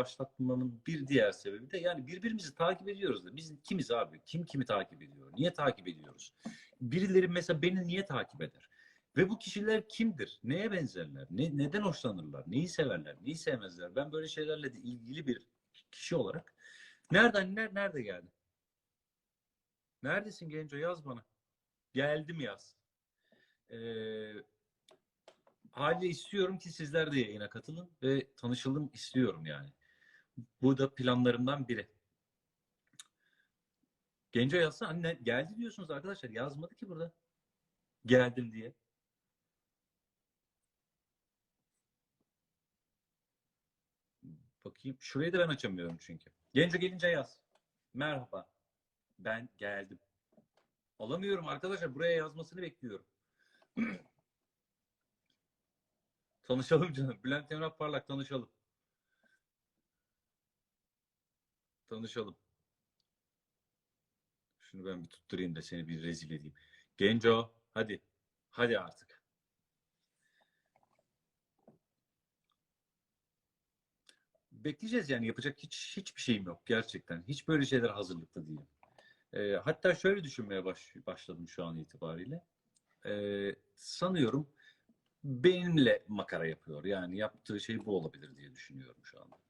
başlatmamın bir diğer sebebi de yani birbirimizi takip ediyoruz da biz kimiz abi? Kim kimi takip ediyor? Niye takip ediyoruz? Birileri mesela beni niye takip eder? Ve bu kişiler kimdir? Neye benzerler? Ne, neden hoşlanırlar? Neyi severler? Neyi sevmezler? Ben böyle şeylerle de ilgili bir kişi olarak nereden ner, nerede geldin? Neredesin Genco? Yaz bana. Geldim yaz. Ee, haliyle istiyorum ki sizler de yayına katılın ve tanışalım istiyorum yani. Bu da planlarımdan biri. Genco yazsa anne geldi diyorsunuz arkadaşlar. Yazmadı ki burada. Geldim diye. Bakayım. Şurayı da ben açamıyorum çünkü. Genco gelince yaz. Merhaba. Ben geldim. Alamıyorum arkadaşlar. Buraya yazmasını bekliyorum. tanışalım canım. Bülent Emrah Parlak tanışalım. Tanışalım. Şunu ben bir tutturayım da seni bir rezil edeyim. Genco hadi. Hadi artık. Bekleyeceğiz yani yapacak hiç hiçbir şeyim yok gerçekten. Hiç böyle şeyler hazırlıklı değilim. Ee, hatta şöyle düşünmeye baş, başladım şu an itibariyle. Ee, sanıyorum benimle makara yapıyor. Yani yaptığı şey bu olabilir diye düşünüyorum şu anda.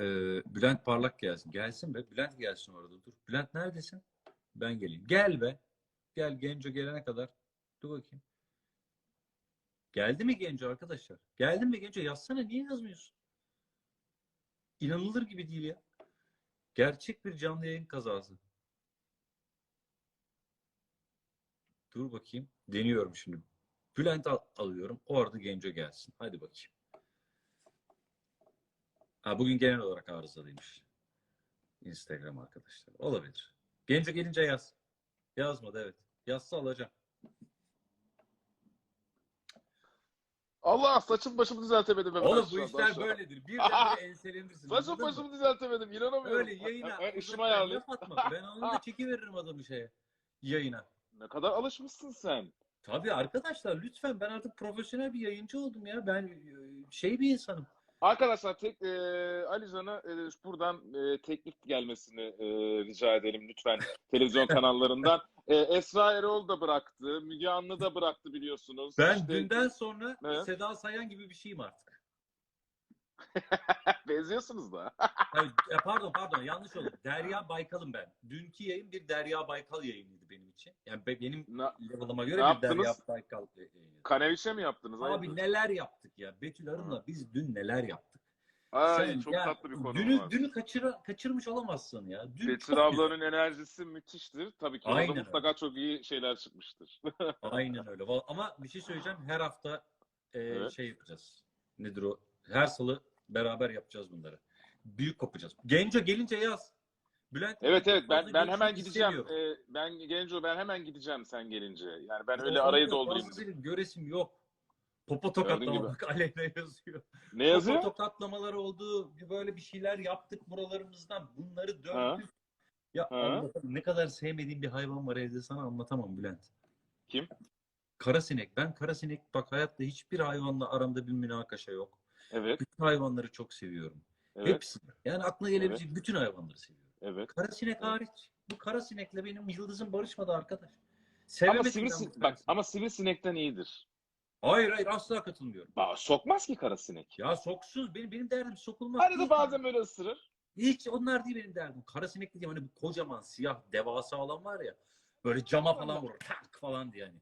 Ee, Bülent Parlak gelsin. Gelsin be. Bülent gelsin orada dur. Bülent neredesin? Ben geleyim. Gel be. Gel Genco gelene kadar. Dur bakayım. Geldi mi Genco arkadaşlar? Geldi mi Genco? Yazsana niye yazmıyorsun? İnanılır gibi değil ya. Gerçek bir canlı yayın kazası. Dur bakayım. Deniyorum şimdi. Bülent al- alıyorum. Orada Genco gelsin. Hadi bakayım. Ha, bugün genel olarak arızalıymış. Instagram arkadaşlar. Olabilir. Genco gelince yaz. Yazmadı evet. Yazsa alacağım. Allah saçım başımı düzeltemedim. hemen Oğlum bu işler böyledir. Birdenbire enselenirsin. Saçım anladın mı? başımı düzeltemedim. İnanamıyorum. Öyle yayına. Ben uzaktan ayarlayayım. laf atma. Ben anında çekiveririm adamı şeye. Yayına. Ne kadar alışmışsın sen. Tabii arkadaşlar lütfen ben artık profesyonel bir yayıncı oldum ya. Ben e, şey bir insanım. Arkadaşlar tek e, Alican'a e, buradan e, teklif gelmesini e, rica edelim lütfen televizyon kanallarından. E, Esra Erol da bıraktı, Müge Anlı da bıraktı biliyorsunuz. Ben İşte- dünden sonra Evet. Seda Sayan gibi bir şeyim artık. benziyorsunuz da. Hayır, e, pardon pardon yanlış oldu. Derya Baykal'ım ben. Dünkü yayın bir Derya Baykal yayınıydı benim için. Yani be- benim level'ıma Ne göre bir yaptınız? Derya Baykal yayını. Kanevişe mi yaptınız? Abi Hayırdır? neler yaptık ya. Betül Arın'la biz dün neler yaptık. Ay Sen çok ya, tatlı bir konu dünü, var. Dünü kaçıra, kaçırmış olamazsın ya. Dün Betül güzel. ablanın enerjisi müthiştir. Tabii ki orada Aynen mutlaka çok iyi şeyler çıkmıştır. Aynen öyle. Ama bir şey söyleyeceğim. Her hafta e, Evet. şey yapacağız. Nedir o? Her salı beraber yapacağız bunları. Büyük kopacağız. Genco gelince yaz. Bülent Evet evet ben ben hemen gideceğim. Ee, ben Genco ben hemen gideceğim sen gelince. Yani ben öyle arayı doldurayım. göresim yok. Popo Gördüğün gibi. tokatlama bak Aleyna yazıyor. Ne yazıyor? Popo tokatlamalar oldu. Böyle bir şeyler yaptık buralarımızdan. Bunları döndük. Ya Ha. ne kadar sevmediğim bir hayvan var evde sana anlatamam Bülent. Kim? Karasinek. Ben karasinek bak hayatta hiçbir hayvanla aramda bir münakaşa yok. Evet. Bütün hayvanları çok seviyorum. Evet. Hepsini. Yani aklına gelebilecek bütün hayvanları seviyorum. Evet. Karasinek hariç. Bu karasinekle benim yıldızım barışmadı arkadaş. Ama Sevemedim ben sivrisi, bu bak ama sivrisinekten iyidir. Hayır hayır asla katılmıyorum. Bak, sokmaz ki karasinek. Ya soksuz. Benim benim derdim sokulmak Arada değil. bazen böyle ısırır. Hiç onlar değil benim derdim. Karasinekli diye hani bu kocaman siyah devasa olan var ya. Böyle cama falan vurur. Tak falan diye hani.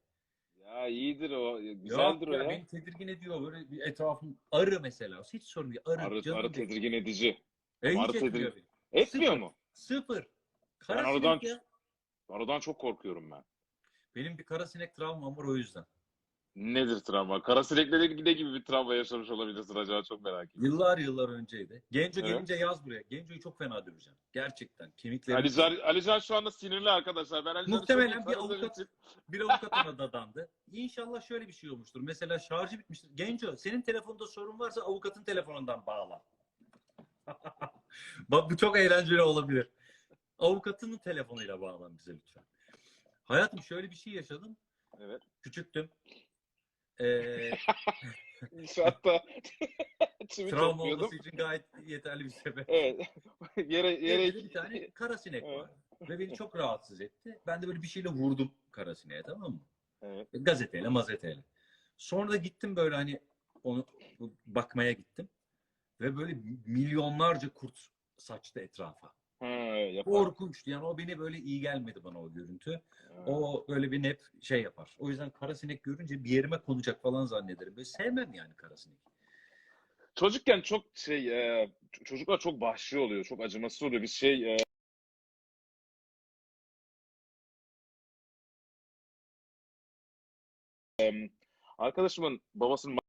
Ya iyidir o. Yok Güzeldir o ya, ya. beni tedirgin ediyor. Böyle bir etrafım arı mesela. Hiç sorun değil. Arı, Arı, arı tedirgin edici. E, arı tedirgin-. Etmiyor Sıfır. mu? Sıfır. Ben Karasinek aradan- ya. Aradan çok korkuyorum ben. Benim bir karasinek travmam var o yüzden. Nedir travma? Karasinekle de ne gibi bir travma yaşamış olabilirsin acaba çok merak ediyorum. Yıllar yıllar önceydi. Genco Evet. gelince yaz buraya. Genco'yu çok fena döveceğim. Gerçekten. Kemiklerim. Alican, Alican şu anda sinirli arkadaşlar. Ben Alican'ı Muhtemelen çok bir tanıdığım avukat- için- Bir avukat ona dadandı. İnşallah şöyle bir şey olmuştur. Mesela şarjı bitmiştir. Genco senin telefonda sorun varsa avukatın telefonundan bağla. Bak bu çok eğlenceli olabilir. Avukatının telefonuyla bağlan bize lütfen. Hayatım şöyle bir şey yaşadım. Evet. Küçüktüm. Ee, çivi travma topluyordum. olması için gayet yeterli bir sebep. Evet. yere yere Evde bir tane kara sinek Evet. var. Ve beni çok rahatsız etti. Ben de böyle bir şeyle vurdum kara sineğe tamam mı? Evet. Gazeteyle, mazeteyle. Sonra da gittim böyle hani onu bakmaya gittim. Ve böyle milyonlarca kurt saçtı etrafa. Ha, yapar. Korkunçtu. Yani o beni böyle iyi gelmedi bana o görüntü. O böyle bir hep şey yapar. O yüzden kara sinek görünce bir yerime konacak falan zannederim. Böyle sevmem yani kara sinek. Çocukken çok şey e, çocuklar çok vahşi oluyor, çok acımasız oluyor. Biz şey e, arkadaşımın babasının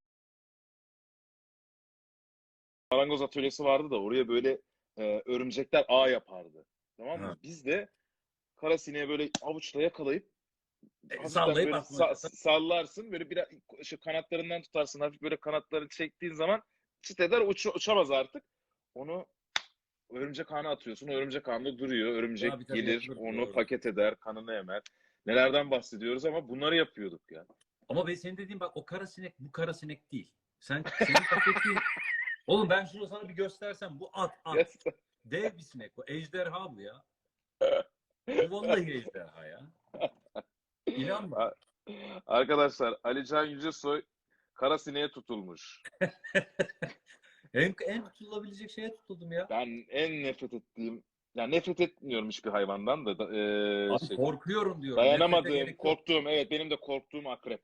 marangoz atölyesi vardı da oraya böyle e, örümcekler ağ yapardı. Tamam mı? Ha. Biz de kara sineği böyle avuçla yakalayıp E, sallayıp böyle sa- sallarsın böyle biraz şey, kanatlarından tutarsın hafif böyle kanatlarını çektiğin zaman çıt eder uç, uçamaz artık. Onu örümcek ağına atıyorsun. O örümcek ağında duruyor. Örümcek tabii, gelir, yapılır, onu doğru. paket eder, kanını emer. Nelerden bahsediyoruz ama bunları yapıyorduk yani. Ama ben senin dediğin bak o kara sinek bu kara sinek değil. Sen senin bahsettiğin Oğlum ben şunu sana bir göstersem bu at at. Dev bir sinek bu. Ejderha bu ya. Bu vallahi ejderha ya. İnan bak. Arkadaşlar Alican Yücesoy kara sineğe tutulmuş. En, en tutulabilecek şeye tutuldum ya. Ben en nefret ettiğim, yani nefret etmiyorum hiçbir hayvandan da, e, Abi şey, korkuyorum diyorum. Dayanamadığım, korktuğum, evet benim de korktuğum akrep.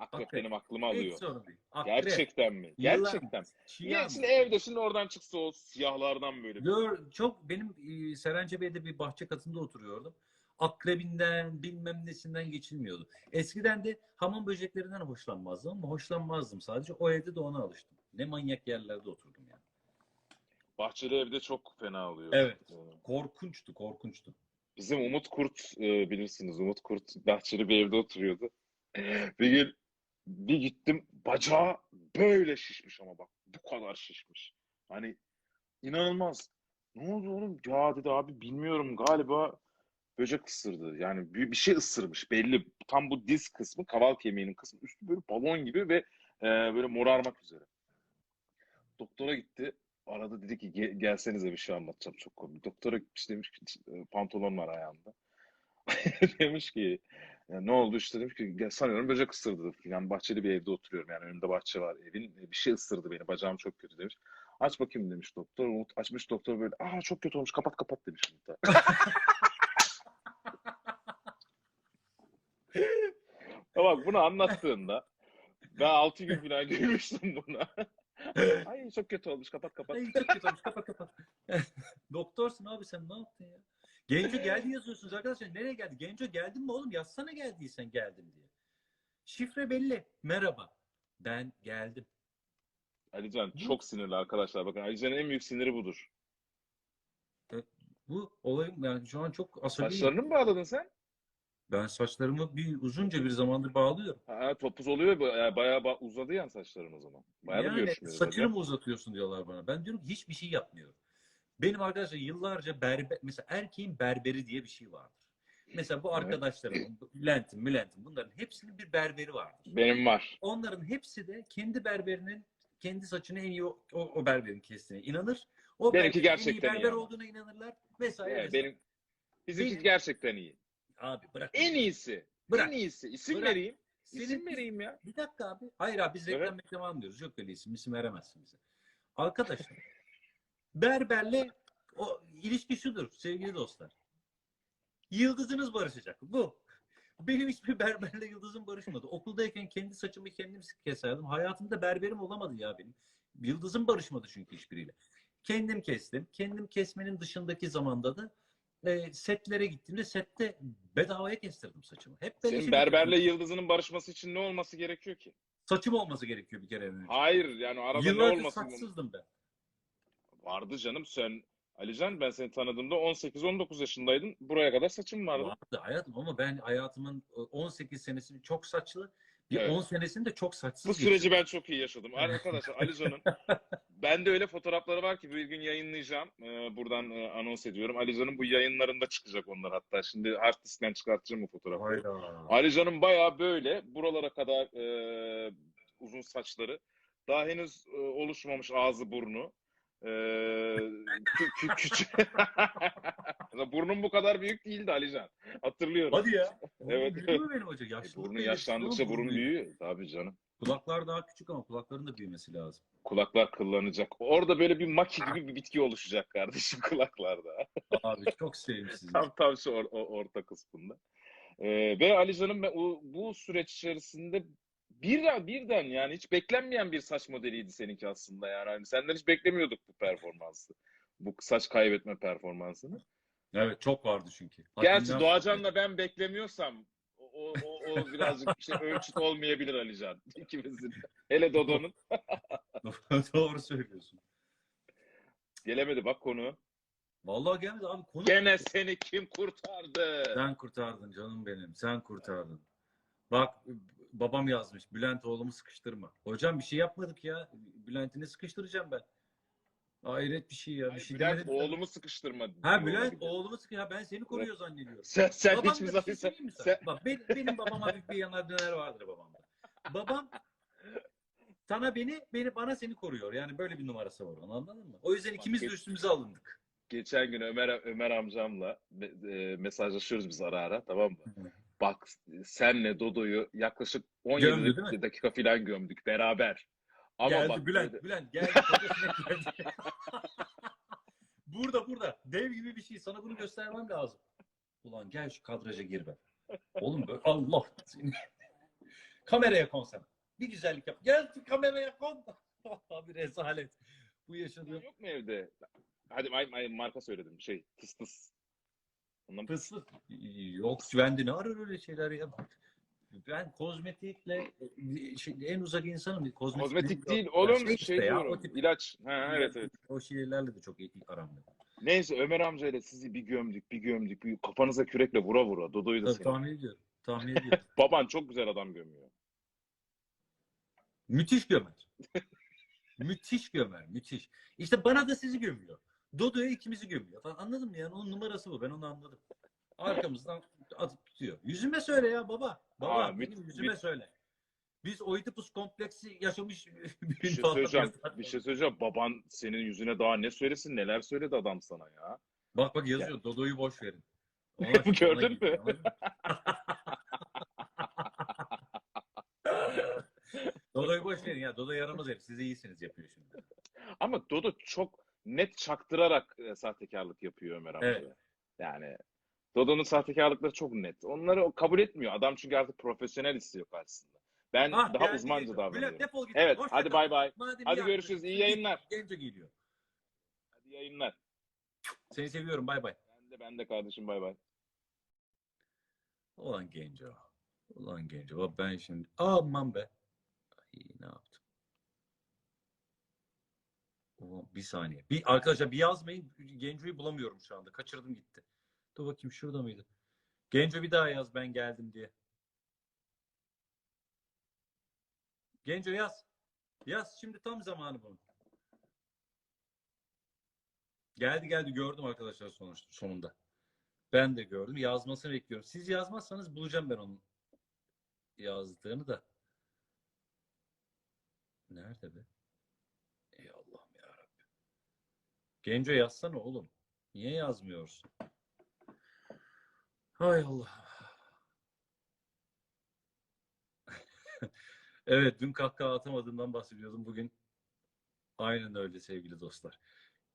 Akrep, Akrep. benim aklıma Hiç alıyor. Akrep, Gerçekten mi? yılan, Gerçekten. Ya şimdi evde şimdi oradan çıksa o siyahlardan böyle. Gör, çok benim e, Serencebe'de bir bahçe katında oturuyordum. Akrebinden bilmem nesinden geçilmiyordu. Eskiden de hamam böceklerinden hoşlanmazdım ama hoşlanmazdım sadece. O evde de ona alıştım. Ne manyak yerlerde oturdum yani. Bahçeli evde çok fena oluyor. Evet. Korkunçtu, korkunçtu. Bizim Umut Kurt e, bilirsiniz. Umut Kurt bahçeli bir evde oturuyordu. Bir gün bir gittim bacağı böyle şişmiş ama bak bu kadar şişmiş. Hani inanılmaz. Ne oldu oğlum? Ya dedi abi bilmiyorum galiba böcek ısırdı. Yani bir, bir şey ısırmış belli. Tam bu diz kısmı kaval kemiğinin kısmı üstü böyle balon gibi ve e, böyle morarmak üzere. Doktora gitti. Aradı dedi ki "Ge- gelsenize bir şey anlatacağım çok komik. Doktora gitmiş demiş ki "E, pantolon var ayağında. demiş ki "Ya ne oldu işte demiş ki "Gel, sanıyorum böcek ısırdı. Yani bahçeli bir evde oturuyorum yani önümde bahçe var evin bir şey ısırdı beni bacağım çok kötü demiş. Aç bakayım demiş doktor. Umut açmış doktor böyle aa çok kötü olmuş kapat kapat demiş Umut'a. Bak bunu anlattığında ben 6 gün falan gülmüştüm buna. Ay çok kötü olmuş kapat kapat. Ay çok kötü olmuş. Kapat kapat. Doktorsun abi sen ne yaptın ya? Genco geldi yazıyorsunuz arkadaşlar. Nereye geldi? Genco geldin mi oğlum? Yazsana geldiysen geldim diye. Şifre belli. Merhaba. Ben geldim. Alican çok sinirli arkadaşlar. Bakın Alican'ın en büyük siniri budur. Bu olayım yani şu an çok asabiyim. Saçlarını mı bağladın sen? Ben saçlarımı bir uzunca bir zamandır bağlıyorum. Ha, topuz oluyor. Bayağı, bayağı ba- uzadı yani saçların o zaman. Bayağı da yani görüşmüyoruz. saçını mı uzatıyorsun diyorlar bana. Ben diyorum ki hiçbir şey yapmıyorum. Benim arkadaşlar yıllarca berber, mesela erkeğin berberi diye bir şey vardır. Mesela bu Evet. arkadaşlarımın, Bülent'in, Bülent'in bunların hepsinin bir berberi vardır. Benim var. Onların hepsi de kendi berberinin kendi saçını en iyi o, o, o berberin kestiğine inanır. O Benimki en iyi gerçekten iyi berber ama. olduğuna inanırlar vesaire. Vesaire. benim bizimki Benim- gerçekten iyi. Abi bırak. En iyisi. Bırak. En iyisi. İsim Bırak. vereyim. Senin- İsim vereyim ya. Bir dakika abi. Hayır abi biz reklam Evet. reklam almıyoruz. Yok öyle isim isim veremezsin bize. Arkadaşlar berberle o ilişki şudur sevgili dostlar. Yıldızınız barışacak. Bu. Benim hiçbir berberle yıldızım barışmadı. Okuldayken kendi saçımı kendim keserdim. Hayatımda berberim olamadı ya benim. Yıldızım barışmadı çünkü hiçbiriyle. Kendim kestim. Kendim kesmenin dışındaki zamanda da e, setlere gittiğimde sette bedavaya kestirdim saçımı. Hep ben Senin berberle bitirdim. yıldızının barışması için ne olması gerekiyor ki? saçım olması gerekiyor bir kere önce. Hayır yani arada ne Yıllardır olmasın? saçsızdım ben. Vardı canım sen Alican ben seni tanıdığımda 18-19 yaşındaydın. Buraya kadar saçın vardı. Vardı hayatım ama ben hayatımın 18 senesini çok saçlı Bir Evet. 10 senesini de çok saçsız Bu süreci ben çok iyi yaşadım. Arkadaşlar Alican'ın bende öyle fotoğrafları var ki bir gün yayınlayacağım. Ee, buradan e, anons ediyorum. Alican'ın bu yayınlarında çıkacak onlar hatta. Şimdi hard diskten çıkartacağım bu fotoğrafları. Hayda. Alican'ın bayağı böyle buralara kadar e, uzun saçları. Daha henüz e, oluşmamış ağzı burnu. E, kü- kü- küçük. Burnum bu kadar büyük değildi Alican. Hatırlıyorum. Hadi ya. Evet. Büyüyor mu benim hoca? E, Yaşlılık burnu yaşlandıkça burun büyüyor. Tabii canım. Kulaklar daha küçük ama kulakların da büyümesi lazım. Kulaklar kıllanacak. Orada böyle bir maki gibi bir bitki oluşacak kardeşim kulaklarda. Abi çok sevimsiz. tam tam şu or- orta kısmında. Ee, ve Alican'ın ben o- bu süreç içerisinde bir birden yani hiç beklenmeyen bir saç modeliydi seninki aslında yani. Hani senden hiç beklemiyorduk bu performansı. Bu saç kaybetme performansını. Evet çok vardı çünkü. Gerçi Haddinden- Doğacan'la ben beklemiyorsam o, o, o, o birazcık işte ölçüt olmayabilir Alican. İkimizin. Hele Dodo'nun. Doğru söylüyorsun. Gelemedi bak konu. Vallahi gelmedi abi. Konu Gene seni kim kurtardı? Sen kurtardın canım benim. Sen kurtardın. Bak babam yazmış. Bülent oğlumu sıkıştırma. Hocam bir şey yapmadık ya. Bülent'i ne sıkıştıracağım ben? Hayret bir şey ya. Bir şey Bülent demedim. oğlumu sıkıştırma. Ha Bülent oğlumu sıkı. Ha ben seni koruyor zannediyorum. Sen, sen Babamda hiçbir bir zaman şey sen, sen- Bak benim, benim babam hafif bir yanar döner vardır babamda. Babam sana beni, beni bana seni koruyor. Yani böyle bir numarası var onun anladın mı? O yüzden ikimiz de üstümüze alındık. geçen gün Ömer Ömer amcamla e, mesajlaşıyoruz biz ara ara tamam mı? Bak senle Dodo'yu yaklaşık 17 Gömdü, mi? dakika falan gömdük beraber. Ama geldi bak Bülent, böyle- Bülent geldi. geldi. burada burada. Dev gibi bir şey. Sana bunu göstermem lazım. Ulan gel şu kadraja gir be. Oğlum böyle Allah seni. Kameraya kon sen. Bir güzellik yap. Gel şu kameraya kon. Abi rezalet. Bu yaşadığım yok mu evde? Hadi ay, ay, marka söyledim. Şey tıs tıs. Ondan Fıstık. Yok bende ne arar öyle şeyler ya. Ben kozmetikle şey, en uzak insanım. Kozmetik, Kozmetik değil Ya oğlum şey şey, ya, diyorum. tip- ilaç. Ha, evet evet. O şeylerle de çok iyi aram yok. Neyse Ömer amcayla sizi bir gömdük bir gömdük. Bir kafanıza kürekle vura vura. Dodo'yu da Tabii, seni. tahmin ediyorum. Tahmin ediyorum. Baban çok güzel adam gömüyor. müthiş gömer. müthiş gömer. Müthiş. İşte bana da sizi gömüyor. Dodo'ya ikimizi gömüyor. Falan. Anladın mı yani? Onun numarası bu. Ben onu anladım. Arkamızdan atıp tutuyor. Yüzüme söyle ya baba. Baba Aa, benim müt- yüzüme müt- söyle. Biz Oedipus kompleksi yaşamış Bir şey söyleyeceğim. Bir şey söyleyeceğim. Baban senin yüzüne daha ne söylesin? Neler söyledi adam sana ya? Bak bak yazıyor. Dodo'yu boş verin. Ona- Gördün mü? Dodo'yu boş verin ya. Dodo yaramaz herif. Siz iyisiniz yapıyor şimdi. Ama Dodo çok net çaktırarak e, sahtekarlık yapıyor Ömer amca. Evet. Yani Dodo'nun sahtekarlıkları çok net. Onları o kabul etmiyor. Adam çünkü artık profesyonel istiyor karşısında. Ben Ah, daha uzmanca davranıyorum. Defol git. Evet, Hoşça hadi bay bay. Hadi görüşürüz, iyi yayınlar. Genco geliyor. Hadi yayınlar. Seni seviyorum. Bay bay. Ben de ben de kardeşim bay bay. Ulan Genco. Ulan Genco. Ben şimdi aman be. Ay, ne yaptım? Bir saniye. Bir, arkadaşlar bir yazmayın. Genco'yu bulamıyorum şu anda. Kaçırdım gitti. Dur bakayım şurada mıydı? Genco bir daha yaz ben geldim diye. Genco yaz. Yaz şimdi tam zamanı bunun. Geldi geldi gördüm arkadaşlar sonuç, sonunda. Ben de gördüm. Yazmasını bekliyorum. Siz yazmazsanız bulacağım ben onun yazdığını da. Nerede be? Genco yazsana oğlum. Niye yazmıyorsun? Hay Allah. evet, dün kahkaha atamadığımdan bahsediyordum. Bugün aynen öyle sevgili dostlar.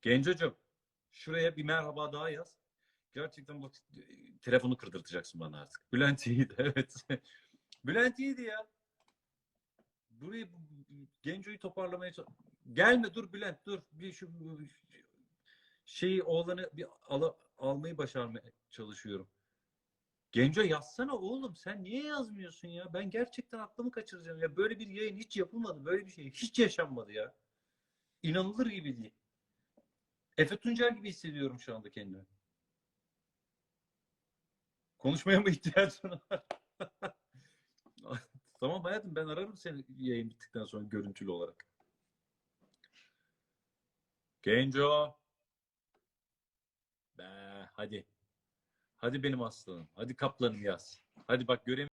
Gencocuğum, şuraya bir merhaba daha yaz. Gerçekten bu telefonu kırdırtacaksın bana artık. Bülent iyiydi, evet. Bülent iyiydi ya. Burayı Genco'yu toparlamaya Gelme dur Bülent dur. Bir şu şeyi oğlanı bir ala- almayı başarmaya çalışıyorum. Genco yazsana oğlum sen niye yazmıyorsun ya? Ben gerçekten aklımı kaçıracağım ya. Böyle bir yayın hiç yapılmadı. Böyle bir şey hiç yaşanmadı ya. İnanılır gibi değil. Efe Tuncer gibi hissediyorum şu anda kendimi. Konuşmaya mı ihtiyacın var? Tamam hayatım ben ararım seni yayın bittikten sonra görüntülü olarak. Genco. Hadi. Hadi benim aslanım. Hadi kaplanım yaz. Hadi bak göremiyorum.